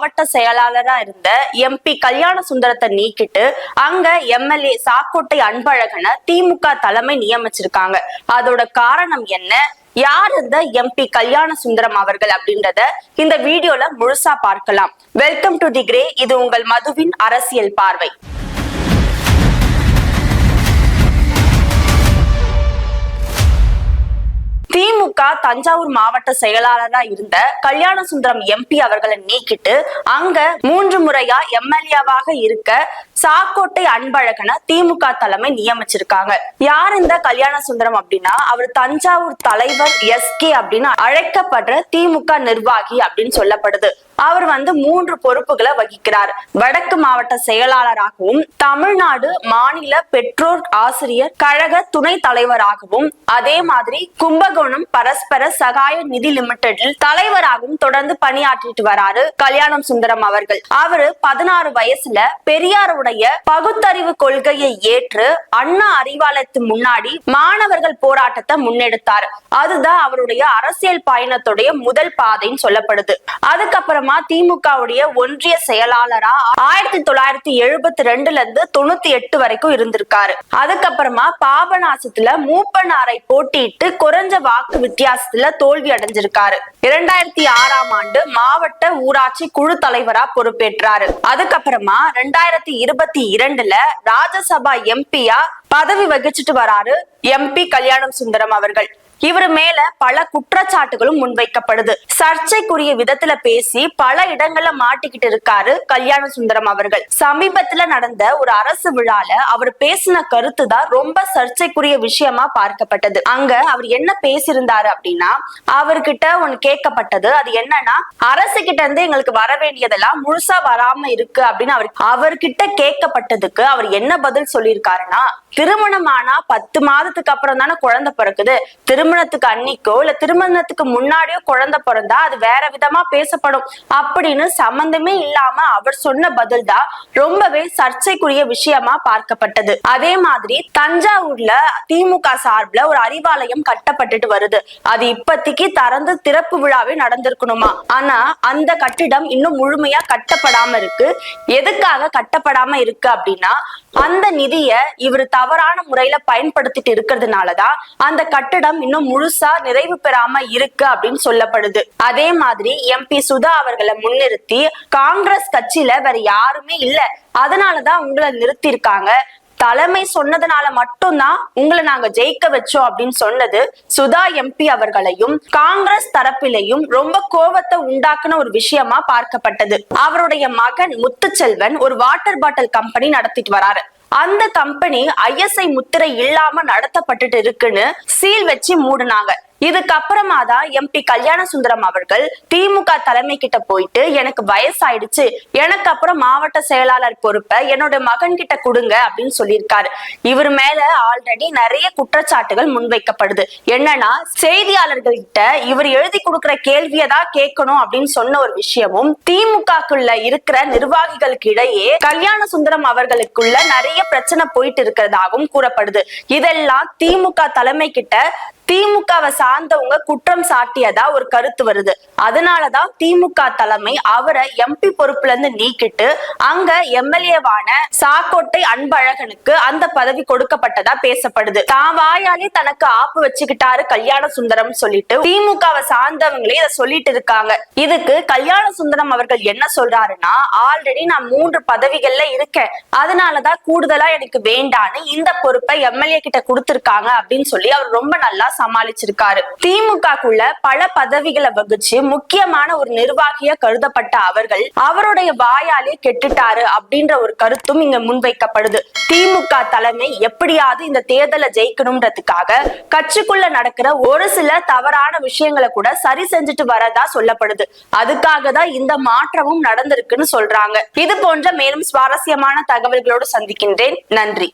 மாவட்ட செயலாளரா இருந்த எம்பி கல்யாண சுந்தரத்தை நீக்கிட்டு அங்க எம்எல்ஏ சாக்கோட்டை அன்பழகனை திமுக தலைமை நியமிச்சிருக்காங்க. அதோட காரணம் என்ன? யார் இந்த எம்பி கல்யாண சுந்தரம் அவர்கள் அப்படின்றத இந்த வீடியோல முழுசா பார்க்கலாம். வெல்கம் டு தி கிரே இது உங்கள் மதுவின் அரசியல் பார்வை. திமுக தஞ்சாவூர் மாவட்ட செயலாளரா இருந்த கல்யாண சுந்தரம் எம்பி அவர்களை நீக்கிட்டு அங்க மூன்று முறையா எம்எல்ஏவாக இருக்க சாக்கோட்டை அன்பழகனை திமுக தலைமை நியமிச்சிருக்காங்க. யார் இந்த கல்யாண சுந்தரம் அப்படின்னா? அவர் தஞ்சாவூர் தலைவர் எஸ்கே அப்படின்னு அழைக்கப்படுற திமுக நிர்வாகி அப்படின்னு சொல்லப்படுது. அவர் வந்து மூன்று பொறுப்புகளை வகிக்கிறார். வடக்கு மாவட்ட செயலாளராகவும் தமிழ்நாடு மாநில பெற்றோர் ஆசிரியர் கழக துணை தலைவராகவும் அதே மாதிரி கும்பகோணம் பரஸ்பர சகாய நிதி லிமிடெடில் தலைவராகவும் தொடர்ந்து பணியாற்றிட்டு வராரு கல்யாணம் சுந்தரம் அவர்கள். அவரு பதினாறு வயசுல பெரியாருடைய பகுத்தறிவு கொள்கையை ஏற்று அண்ணா அறிவாலயத்து முன்னாடி மாணவர்கள் போராட்டத்தை முன்னெடுத்தார். அதுதான் அவருடைய அரசியல் பயணத்துடைய முதல் பாதைன்னு சொல்லப்படுது. அதுக்கப்புறமா திமுகவுடைய ஒன்றிய செயலாளரா ஆயிரத்தி தொள்ளாயிரத்தி எழுபத்தி ரெண்டுல இருந்து தொண்ணூத்தி எட்டு வரைக்கும் இருந்திருக்காரு. அதுக்கப்புறமா பாபநாசத்துல மூப்பனாரை போட்டியிட்டு குறைஞ்ச வாக்கு வித்தியாசத்துல தோல்வி அடைஞ்சிருக்காரு. இரண்டாயிரத்தி ஆறாம் ஆண்டு மாவட்ட ஊராட்சி குழு தலைவரா பொறுப்பேற்றாரு. அதுக்கப்புறமா ரெண்டாயிரத்தி இருபத்தி இரண்டுல ராஜ்யசபா எம்பியா பதவி வகிச்சுட்டு வராரு எம்பி கல்யாணம் சுந்தரம் அவர்கள். இவர் மேல பல குற்றச்சாட்டுகளும் முன்வைக்கப்படுது. சர்ச்சைக்குரிய விதத்துல பேசி பல இடங்கள்ல மாட்டிக்கிட்டு இருக்காரு கல்யாண சுந்தரம் அவர்கள். சமீபத்துல நடந்த ஒரு அரசு விழால அவர் பேசின கருத்து தான் ரொம்ப சர்ச்சைக்குரிய விஷயமா பார்க்கப்பட்டது. அங்க அவர் என்ன பேசியிருந்தாரு அப்படின்னா அவர்கிட்ட ஒண்ணு கேட்கப்பட்டது. அது என்னன்னா அரசு கிட்ட இருந்து எங்களுக்கு வர வேண்டியதெல்லாம் முழுசா வராம இருக்கு அப்படின்னு அவர் அவர்கிட்ட கேட்கப்பட்டதுக்கு அவர் என்ன பதில் சொல்லியிருக்காருன்னா திருமணம் ஆனா பத்து மாதத்துக்கு அப்புறம் தானே குழந்தை பிறக்குது. திருமணத்துக்கு அன்னைக்கோ இல்ல திருமணத்துக்கு முன்னாடியோ குழந்தை பிறந்தா அது வேற விதமா பேசப்படும் அப்படின்னு சம்பந்தமே இல்லாம அவர் சொன்ன பதில் தான் ரொம்பவே சர்ச்சைக்குரிய விஷயமா பார்க்கப்பட்டது. அதே மாதிரி தஞ்சாவூர்ல திமுக சார்பில் ஒரு அறிவாலயம் கட்டப்பட்டுட்டு வருது. அது இப்பத்திக்கு திறந்து திறப்பு விழாவே நடந்திருக்கணுமா? ஆனா அந்த கட்டிடம் இன்னும் முழுமையா கட்டப்படாம இருக்கு. எதுக்காக கட்டப்படாம இருக்கு அப்படின்னா அந்த நிதிய இவர் தவறான முறையில பயன்படுத்திட்டு இருக்கிறதுனாலதான் அந்த கட்டடம் இன்னும் இன்னும் முழுசா நிறைவு பெறாம இருக்கு அப்படின்னு சொல்லப்படுது. அதே மாதிரி எம்பி சுதா அவர்களை முன்னிறுத்தி காங்கிரஸ் கட்சியில வேற யாருமே இல்ல. அதனாலதான் உங்களை நிறுத்திருக்காங்க தலைமை சொன்னதுனால மட்டும்தான் உங்களை நாங்க ஜெயிக்க வச்சோம் அப்படின்னு சொன்னது சுதா எம்பி அவர்களையும் காங்கிரஸ் தரப்பிலையும் ரொம்ப கோபத்தை உண்டாக்குன ஒரு விஷயமா பார்க்கப்பட்டது. அவருடைய மகன் முத்துச்செல்வன் ஒரு வாட்டர் பாட்டில் கம்பெனி நடத்திட்டு வராரு. அந்த கம்பெனி ஐஎஸ்ஐ முத்திரை இல்லாம நடத்தப்பட்டுட்டு இருக்குன்னு சீல் வச்சு மூடுனாங்க. இதுக்கப்புறமா தான் எம்பி கல்யாண சுந்தரம் அவர்கள் திமுக தலைமை கிட்ட போயிட்டு எனக்கு வயசாயிடுச்சு. எனக்கு அப்புறம் மாவட்ட செயலாளர் பொறுப்பை என்னோட மகன் கிட்ட கொடுங்க அப்படின்னு சொல்லியிருக்காரு. இவர் மேல ஆல்ரெடி நிறைய குற்றச்சாட்டுகள் முன்வைக்கப்படுது. என்னன்னா செய்தியாளர்கள் கிட்ட இவர் எழுதி கொடுக்கிற கேள்வியை தான் கேட்கணும் அப்படின்னு சொன்ன ஒரு விஷயமும் திமுகக்குள்ள இருக்கிற நிர்வாகிகளுக்கு இடையே கல்யாண சுந்தரம் அவர்களுக்குள்ள நிறைய பிரச்சனை போயிட்டு இருக்கிறதாகவும் கூறப்படுது. இதெல்லாம் திமுக தலைமை கிட்ட திமுகவை சார்ந்தவங்க குற்றம் சாட்டியதா ஒரு கருத்து வருது. அதனாலதான் திமுக தலைமை அவரை எம்பி பொறுப்புல இருந்து நீக்கிட்டு அங்க எம்எல்ஏவான சாக்கோட்டை அன்பழகனுக்கு அந்த பதவி கொடுக்கப்பட்டதா பேசப்படுது. தான் வாயாலே தனக்கு ஆப்பு வச்சுக்கிட்டாரு கல்யாண சுந்தரம் சொல்லிட்டு திமுகவை சார்ந்தவங்களே இதை சொல்லிட்டு இருக்காங்க. இதுக்கு கல்யாண சுந்தரம் அவர்கள் என்ன சொல்றாருன்னா ஆல்ரெடி நான் மூன்று பதவிகள்ல இருக்கேன். அதனாலதான் கூடுதலா எனக்கு வேண்டான்னு இந்த பொறுப்பை எம்எல்ஏ கிட்ட கொடுத்திருக்காங்க அப்படின்னு சொல்லி அவர் ரொம்ப நல்லா சமாளிச்சிருக்காரு. திமுகக்குள்ள பல பதவிகளை வகிச்சு முக்கியமான ஒரு நிர்வாகியா கருதப்பட்ட அவர்கள் அவருடைய வாயாலே கெட்டுட்டாரு அப்படின்ற ஒரு கருத்தும் இங்க முன்வைக்கப்படுது. திமுக தலைமை எப்படியாவது இந்த தேர்தலை ஜெயிக்கணும்ன்றதுக்காக கட்சிக்குள்ள நடக்கிற ஒரு சில தவறான விஷயங்களை கூட சரி செஞ்சுட்டு வரதா சொல்லப்படுது. அதுக்காக தான் இந்த மாற்றமும் நடந்திருக்குன்னு சொல்றாங்க. இது போன்ற மேலும் சுவாரஸ்யமான தகவல்களோடு சந்திக்கின்றேன். நன்றி.